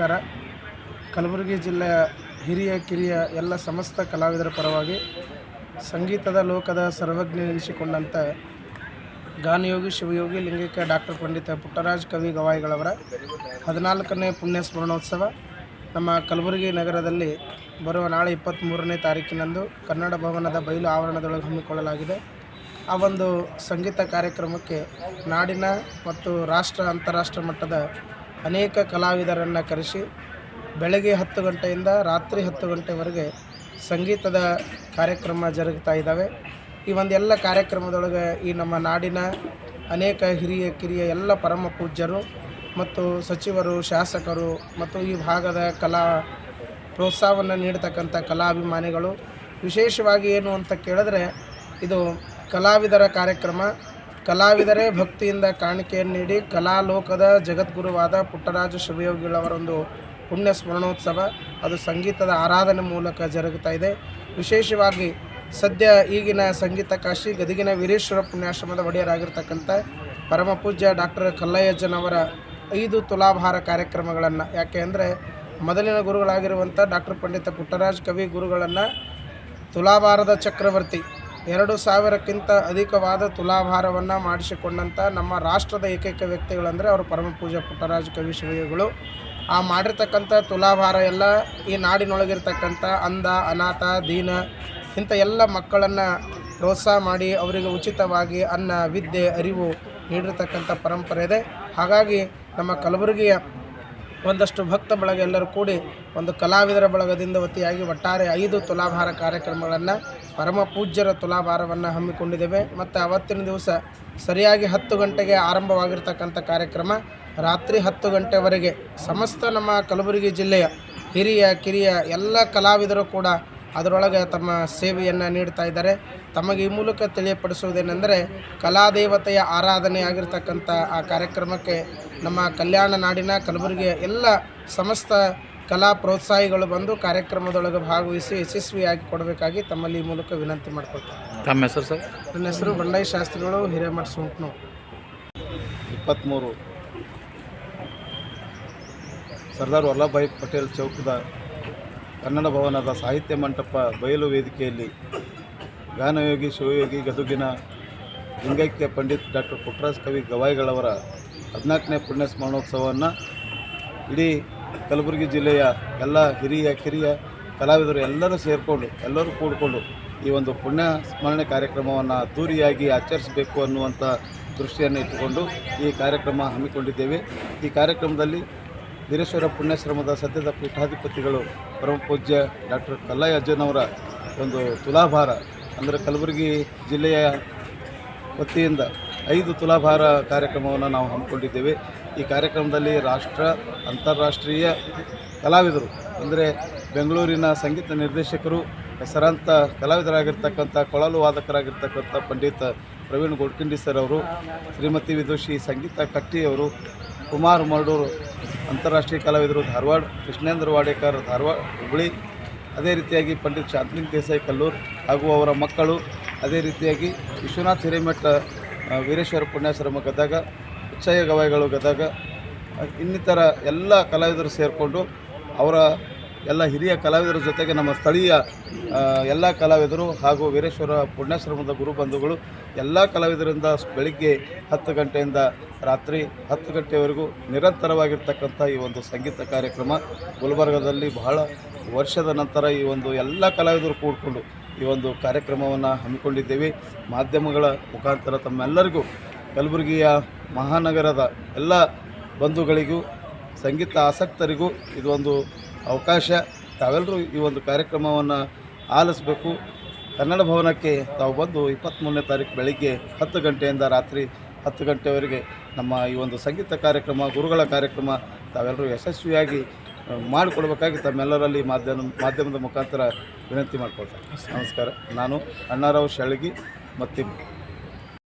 ನಮಸ್ಕಾರ ಕಲಬುರಗಿ ಜಿಲ್ಲೆಯ ಹಿರಿಯ, ಕಿರಿಯ ಎಲ್ಲ ಸಮಸ್ತ ಕಲಾವಿದರ ಪರವಾಗಿ ಸಂಗೀತದ ಲೋಕದ ಸರ್ವಜ್ಞ ಎನಿಸಿಕೊಂಡಂಥ ಗಾನಯೋಗಿ, ಶಿವಯೋಗಿ ಲಿಂಗೈಕ್ಯ ಡಾಕ್ಟರ್ ಪಂಡಿತ ಪುಟ್ಟರಾಜ್ ಕವಿ ಗವಾಯಿಗಳವರ ಹದಿನಾಲ್ಕನೇ ಪುಣ್ಯ ಸ್ಮರಣೋತ್ಸವ ನಮ್ಮ ಕಲಬುರಗಿ ನಗರದಲ್ಲಿ ಬರುವ ನಾಳೆ ಇಪ್ಪತ್ತ್ಮೂರನೇ ತಾರೀಕಿನಂದು ಕನ್ನಡ ಭವನದ ಬಯಲು ಆವರಣದೊಳಗೆ ಹಮ್ಮಿಕೊಳ್ಳಲಾಗಿದೆ. ಆ ಒಂದು ಸಂಗೀತ ಕಾರ್ಯಕ್ರಮಕ್ಕೆ ನಾಡಿನ ಮತ್ತು ರಾಷ್ಟ್ರ, ಅಂತಾರಾಷ್ಟ್ರ ಮಟ್ಟದ ಅನೇಕ ಕಲಾವಿದರನ್ನು ಕರೆಸಿ ಬೆಳಗ್ಗೆ ಹತ್ತು ಗಂಟೆಯಿಂದ ರಾತ್ರಿ ಹತ್ತು ಗಂಟೆವರೆಗೆ ಸಂಗೀತದ ಕಾರ್ಯಕ್ರಮ ಜರುಗ್ತಾ ಇದ್ದಾವೆ. ಈ ಒಂದೆಲ್ಲ ಕಾರ್ಯಕ್ರಮದೊಳಗೆ ಈ ನಮ್ಮ ನಾಡಿನ ಅನೇಕ ಹಿರಿಯ, ಕಿರಿಯ ಎಲ್ಲ ಪರಮ ಪೂಜ್ಯರು ಮತ್ತು ಸಚಿವರು, ಶಾಸಕರು ಮತ್ತು ಈ ಭಾಗದ ಕಲಾ ಪ್ರೋತ್ಸಾಹವನ್ನು ನೀಡತಕ್ಕಂಥ ಕಲಾಭಿಮಾನಿಗಳು. ವಿಶೇಷವಾಗಿ ಏನು ಅಂತ ಕೇಳಿದ್ರೆ ಇದು ಕಲಾವಿದರ ಕಾರ್ಯಕ್ರಮ ಕಲಾವಿದರೇ ಭಕ್ತಿಯಿಂದ ಕಾಣಿಕೆಯನ್ನು ನೀಡಿ ಕಲಾಲೋಕದ ಜಗದ್ಗುರುವಾದ ಪುಟ್ಟರಾಜ ಶಿವಯೋಗಿಗಳವರೊಂದು ಪುಣ್ಯ ಸ್ಮರಣೋತ್ಸವ. ಅದು ಸಂಗೀತದ ಆರಾಧನೆ ಮೂಲಕ ಜರುಗುತ್ತಾ ಇದೆ. ವಿಶೇಷವಾಗಿ ಸದ್ಯ ಈಗಿನ ಸಂಗೀತ ಕಾಶಿ ಗದಗಿನ ವೀರೇಶ್ವರ ಪುಣ್ಯಾಶ್ರಮದ ಒಡೆಯರಾಗಿರ್ತಕ್ಕಂಥ ಪರಮ ಪೂಜ್ಯ ಡಾಕ್ಟರ್ ಕಲ್ಲಯ್ಯಜ್ಜನವರ ಐದು ತುಲಾಭಾರ ಕಾರ್ಯಕ್ರಮಗಳನ್ನು. ಯಾಕೆ ಅಂದರೆ ಮೊದಲಿನ ಗುರುಗಳಾಗಿರುವಂಥ ಡಾಕ್ಟರ್ ಪಂಡಿತ ಪುಟ್ಟರಾಜ್ ಕವಿ ಗುರುಗಳನ್ನು ತುಲಾಭಾರದ ಚಕ್ರವರ್ತಿ ಎರಡು ಸಾವಿರಕ್ಕಿಂತ ಅಧಿಕವಾದ ತುಲಾಭಾರವನ್ನು ಮಾಡಿಸಿಕೊಂಡಂಥ ನಮ್ಮ ರಾಷ್ಟ್ರದ ಏಕೈಕ ವ್ಯಕ್ತಿಗಳಂದರೆ ಅವರು ಪರಮ ಪೂಜಾ ಪುಟ್ಟರಾಜ ಕವಿ ಶಿವಯೋಗಿಗಳು ಆ ಮಾಡಿರ್ತಕ್ಕಂಥ ತುಲಾಭಾರ ಎಲ್ಲ ಈ ನಾಡಿನೊಳಗಿರ್ತಕ್ಕಂಥ ಅಂಧ, ಅನಾಥ, ದೀನ ಇಂಥ ಎಲ್ಲ ಮಕ್ಕಳನ್ನು ಪ್ರೋತ್ಸಾಹ ಮಾಡಿ ಅವರಿಗೆ ಉಚಿತವಾಗಿ ಅನ್ನ, ವಿದ್ಯೆ, ಅರಿವು ನೀಡಿರ್ತಕ್ಕಂಥ ಪರಂಪರೆ ಇದೆ. ಹಾಗಾಗಿ ನಮ್ಮ ಕಲಬುರಗಿಯ ಒಂದಷ್ಟು ಭಕ್ತ ಬಳಗ ಎಲ್ಲರೂ ಕೂಡಿ ಒಂದು ಕಲಾವಿದರ ಬಳಗದಿಂದ ವತಿಯಾಗಿ ಒಟ್ಟಾರೆ ಐದು ತುಲಾಭಾರ ಕಾರ್ಯಕ್ರಮಗಳನ್ನು ಪರಮ ಪೂಜ್ಯರ ತುಲಾಭಾರವನ್ನು ಹಮ್ಮಿಕೊಂಡಿದ್ದೇವೆ. ಮತ್ತು ಅವತ್ತಿನ ದಿವಸ ಸರಿಯಾಗಿ ಹತ್ತು ಗಂಟೆಗೆ ಆರಂಭವಾಗಿರ್ತಕ್ಕಂಥ ಕಾರ್ಯಕ್ರಮ ರಾತ್ರಿ ಹತ್ತು ಗಂಟೆವರೆಗೆ ಸಮಸ್ತ ನಮ್ಮ ಕಲಬುರಗಿ ಜಿಲ್ಲೆಯ ಹಿರಿಯ ಕಿರಿಯ ಎಲ್ಲ ಕಲಾವಿದರು ಕೂಡ ಅದರೊಳಗೆ ತಮ್ಮ ಸೇವೆಯನ್ನು ನೀಡ್ತಾ ಇದ್ದಾರೆ. ತಮಗೆ ಈ ಮೂಲಕ ತಿಳಿಯಪಡಿಸುವುದೇನೆಂದರೆ ಕಲಾದೇವತೆಯ ಆರಾಧನೆ ಆಗಿರ್ತಕ್ಕಂಥ ಆ ಕಾರ್ಯಕ್ರಮಕ್ಕೆ ನಮ್ಮ ಕಲ್ಯಾಣ ನಾಡಿನ ಕಲಬುರಗಿಯ ಎಲ್ಲ ಸಮಸ್ತ ಕಲಾ ಪ್ರೋತ್ಸಾಹಿಗಳು ಬಂದು ಕಾರ್ಯಕ್ರಮದೊಳಗೆ ಭಾಗವಹಿಸಿ ಯಶಸ್ವಿಯಾಗಿ ಕೊಡಬೇಕಾಗಿ ತಮ್ಮಲ್ಲಿ ಈ ಮೂಲಕ ವಿನಂತಿ ಮಾಡಿಕೊಳ್ತಾರೆ ತಮ್ಮ ಹೆಸರು ಸರ್? ನನ್ನ ಹೆಸರು ಬಂಡಾಯಿ ಶಾಸ್ತ್ರಿಗಳು ಹಿರೇಮಠ ಸುಂಟ್ನೋ. ಇಪ್ಪತ್ತ್ಮೂರು ಸರ್ದಾರ್ ವಲ್ಲಭಭಾಯಿ ಪಟೇಲ್ ಚೌಕದ ಕನ್ನಡ ಭವನದ ಸಾಹಿತ್ಯ ಮಂಟಪ ಬಯಲು ವೇದಿಕೆಯಲ್ಲಿ ಗಾನಯೋಗಿ ಶಿವಯೋಗಿ, ಗದುಗಿನ ಲಿಂಗೈಕ್ಯ ಪಂಡಿತ್ ಡಾಕ್ಟರ್ ಪುಟ್ಟರಾಜ್ ಕವಿ ಗವಾಯಿಗಳವರ ಹದಿನಾಲ್ಕನೇ ಪುಣ್ಯ ಸ್ಮರಣೋತ್ಸವವನ್ನು ಇಡೀ ಕಲಬುರಗಿ ಜಿಲ್ಲೆಯ ಎಲ್ಲ ಹಿರಿಯ, ಕಿರಿಯ ಕಲಾವಿದರು ಎಲ್ಲರೂ ಸೇರಿಕೊಂಡು, ಎಲ್ಲರೂ ಕೂಡಿಕೊಂಡು ಈ ಒಂದು ಪುಣ್ಯ ಸ್ಮರಣೆ ಕಾರ್ಯಕ್ರಮವನ್ನು ಅದ್ದೂರಿಯಾಗಿ ಆಚರಿಸಬೇಕು ಅನ್ನುವಂಥ ದೃಷ್ಟಿಯನ್ನು ಇಟ್ಟುಕೊಂಡು ಈ ಕಾರ್ಯಕ್ರಮ ಹಮ್ಮಿಕೊಂಡಿದ್ದೇವೆ. ಈ ಕಾರ್ಯಕ್ರಮದಲ್ಲಿ ವೀರೇಶ್ವರ ಪುಣ್ಯಾಶ್ರಮದ ಸದ್ಯದ ಪೀಠಾಧಿಪತಿಗಳು ಪರಮ ಪೂಜ್ಯ ಡಾಕ್ಟರ್ ಕಲ್ಲಯ್ಯ ಅಜ್ಜನವರ ಒಂದು ತುಲಾಭಾರ. ಅಂದರೆ ಕಲಬುರಗಿ ಜಿಲ್ಲೆಯ ವತಿಯಿಂದ ಐದು ತುಲಾಭಾರ ಕಾರ್ಯಕ್ರಮವನ್ನು ನಾವು ಹಮ್ಮಿಕೊಂಡಿದ್ದೇವೆ. ಈ ಕಾರ್ಯಕ್ರಮದಲ್ಲಿ ರಾಷ್ಟ್ರ, ಅಂತಾರಾಷ್ಟ್ರೀಯ ಕಲಾವಿದರು, ಅಂದರೆ ಬೆಂಗಳೂರಿನ ಸಂಗೀತ ನಿರ್ದೇಶಕರು, ಹೆಸರಾಂತ ಕಲಾವಿದರಾಗಿರ್ತಕ್ಕಂಥ, ಕೊಳಲು ವಾದಕರಾಗಿರ್ತಕ್ಕಂಥ ಪಂಡಿತ ಪ್ರವೀಣ್ ಗೋಡ್ಕಿಂಡಿ ಸರ್ ಅವರು, ಶ್ರೀಮತಿ ವಿದುಷಿ ಸಂಗೀತ ಕಟ್ಟಿಯವರು ಕುಮಾರ್ ಮರಡೂರು ಅಂತಾರಾಷ್ಟ್ರೀಯ ಕಲಾವಿದರು ಧಾರವಾಡ, ಕೃಷ್ಣೇಂದ್ರ ವಾಡೇಕರ್ ಧಾರವಾಡ ಹುಬ್ಬಳ್ಳಿ ಅದೇ ರೀತಿಯಾಗಿ ಪಂಡಿತ್ ಶಾಂತಲಿಂಗ್ ದೇಸಾಯಿ ಕಲ್ಲೂರ್ ಹಾಗೂ ಅವರ ಮಕ್ಕಳು, ಅದೇ ರೀತಿಯಾಗಿ ವಿಶ್ವನಾಥ್ ಹಿರೇಮಠ ವೀರೇಶ್ವರ ಪುಣ್ಯಾಶ್ರಮ ಗದಗ, ಉಚ್ಚಯ್ಯ ಗವಾಯಿಗಳು ಗದಗ, ಇನ್ನಿತರ ಎಲ್ಲ ಕಲಾವಿದರು ಸೇರಿಕೊಂಡು ಅವರ ಎಲ್ಲ ಹಿರಿಯ ಕಲಾವಿದರ ಜೊತೆಗೆ ನಮ್ಮ ಸ್ಥಳೀಯ ಎಲ್ಲ ಕಲಾವಿದರು ಹಾಗೂ ವೀರೇಶ್ವರ ಪುಣ್ಯಾಶ್ರಮದ ಗುರುಬಂಧುಗಳು ಎಲ್ಲ ಕಲಾವಿದರಿಂದ ಬೆಳಿಗ್ಗೆ ಹತ್ತು ಗಂಟೆಯಿಂದ ರಾತ್ರಿ ಹತ್ತು ಗಂಟೆವರೆಗೂ ನಿರಂತರವಾಗಿರ್ತಕ್ಕಂಥ ಈ ಒಂದು ಸಂಗೀತ ಕಾರ್ಯಕ್ರಮ. ಗುಲ್ಬರ್ಗದಲ್ಲಿ ಬಹಳ ವರ್ಷದ ನಂತರ ಈ ಒಂದು ಎಲ್ಲ ಕಲಾವಿದರು ಕೂಡಿಕೊಂಡು ಈ ಒಂದು ಕಾರ್ಯಕ್ರಮವನ್ನು ಹಮ್ಮಿಕೊಂಡಿದ್ದೇವೆ. ಮಾಧ್ಯಮಗಳ ಮುಖಾಂತರ ತಮ್ಮೆಲ್ಲರಿಗೂ, ಕಲಬುರಗಿಯ ಮಹಾನಗರದ ಎಲ್ಲ ಬಂಧುಗಳಿಗೂ, ಸಂಗೀತ ಆಸಕ್ತರಿಗೂ ಇದೊಂದು ಅವಕಾಶ. ತಾವೆಲ್ಲರೂ ಈ ಒಂದು ಕಾರ್ಯಕ್ರಮವನ್ನು ಆಲಿಸಬೇಕು. ಕನ್ನಡ ಭವನಕ್ಕೆ ತಾವು ಬಂದು ಇಪ್ಪತ್ತ್ಮೂರನೇ ತಾರೀಕು ಬೆಳಗ್ಗೆ ಹತ್ತು ಗಂಟೆಯಿಂದ ರಾತ್ರಿ ಹತ್ತು ಗಂಟೆವರೆಗೆ ನಮ್ಮ ಈ ಒಂದು ಸಂಗೀತ ಕಾರ್ಯಕ್ರಮ, ಗುರುಗಳ ಕಾರ್ಯಕ್ರಮ ತಾವೆಲ್ಲರೂ ಯಶಸ್ವಿಯಾಗಿ ಮಾಡಿಕೊಡ್ಬೇಕಾಗಿ ತಮ್ಮೆಲ್ಲರಲ್ಲಿ ಮಾಧ್ಯಮ, ಮಾಧ್ಯಮದ ಮುಖಾಂತರ ವಿನಂತಿ ಮಾಡ್ಕೊಳ್ತೇನೆ. ನಮಸ್ಕಾರ. ನಾನು ಅಣ್ಣಾರಾವ್ ಶಳಗಿ ಮತ್ತಿಬ್ಬರು